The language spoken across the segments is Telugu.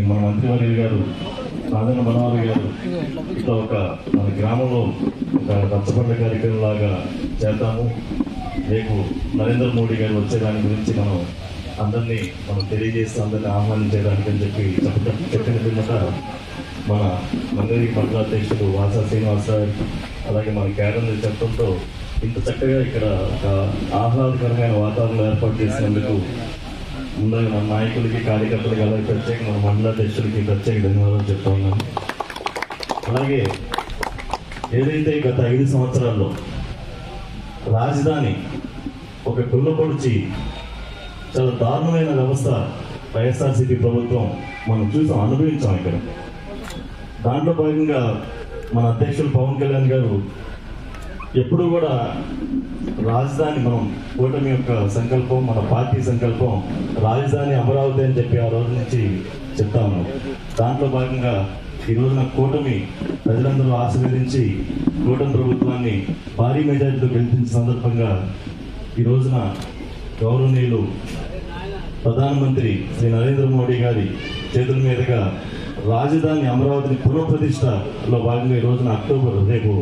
మన మంత్రివర్యులు గారు సాధన మనోహర్ గారు ఇట్లా ఒక మన గ్రామంలో ఒక రచ్చబండ కార్యక్రమం లాగా చేద్దాము. రేపు నరేంద్ర మోడీ గారు వచ్చే దాని గురించి మనం అందరినీ మనం తెలియజేస్తూ అందరినీ ఆహ్వానించేదానికి అని చెప్పి చెప్పడం చెప్పిన పిమ్మట మన మందిరి మండలాధ్యక్షుడు వాసా శ్రీనివాసరావు అలాగే మన కేరళ చెప్పడంతో ఇంత చక్కగా ఇక్కడ ఒక ఆహ్లాదకరమైన వాతావరణం ఏర్పాటు చేసినందుకు ముందుగా మన నాయకులకి కార్యకర్తలకి అలాగే ప్రత్యేక మన మండలాధ్యక్షులకి ప్రత్యేక ధన్యవాదాలు చెప్తా ఉన్నాను. అలాగే ఏదైతే గత ఐదు సంవత్సరాల్లో రాజధాని ఒక కుళ్ళపొడిచి చాలా దారుణమైన వ్యవస్థ వైఎస్ఆర్సీపీ ప్రభుత్వం మనం చూసాం అనుభవించాం ఇక్కడ. దాంట్లో భాగంగా మన అధ్యక్షులు పవన్ కళ్యాణ్ గారు ఎప్పుడు కూడా రాజధాని మనం కూటమి యొక్క సంకల్పం మన పార్టీ సంకల్పం రాజధాని అమరావతి అని చెప్పి ఆ రోజు నుంచి చెప్తా ఉన్నాం. దాంట్లో భాగంగా ఈ రోజున కూటమి ప్రజలందరూ ఆశీర్వదించి కూటమి ప్రభుత్వాన్ని భారీ మెజార్టీతో గెలిపించిన సందర్భంగా ఈ రోజున గౌరవనీయులు ప్రధానమంత్రి శ్రీ నరేంద్ర మోడీ గారి చేతుల మీదుగా రాజధాని అమరావతిని పునఃప్రతిష్టలో భాగంగా ఈ రోజున అక్టోబర్ రేపు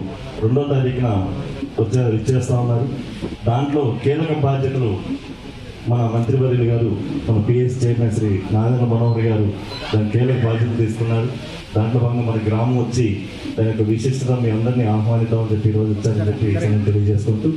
రెండో తారీఖున వచ్చే ఇచ్చేస్తా ఉన్నారు. దాంట్లో కీలక బాధ్యతలు మన మంత్రివర్యులు గారు మన పిఎస్ చైర్మన్ శ్రీ నారాయణ మనోహర్ గారు దాని కీలక బాధ్యతలు తీసుకున్నారు. దాంట్లో భాగంగా మన గ్రామం వచ్చి దాని యొక్క విశిష్టత మీ అందరినీ ఆహ్వానిద్దామని చెప్పి ఈరోజు రోజు వచ్చారని చెప్పి తెలియజేసుకుంటూ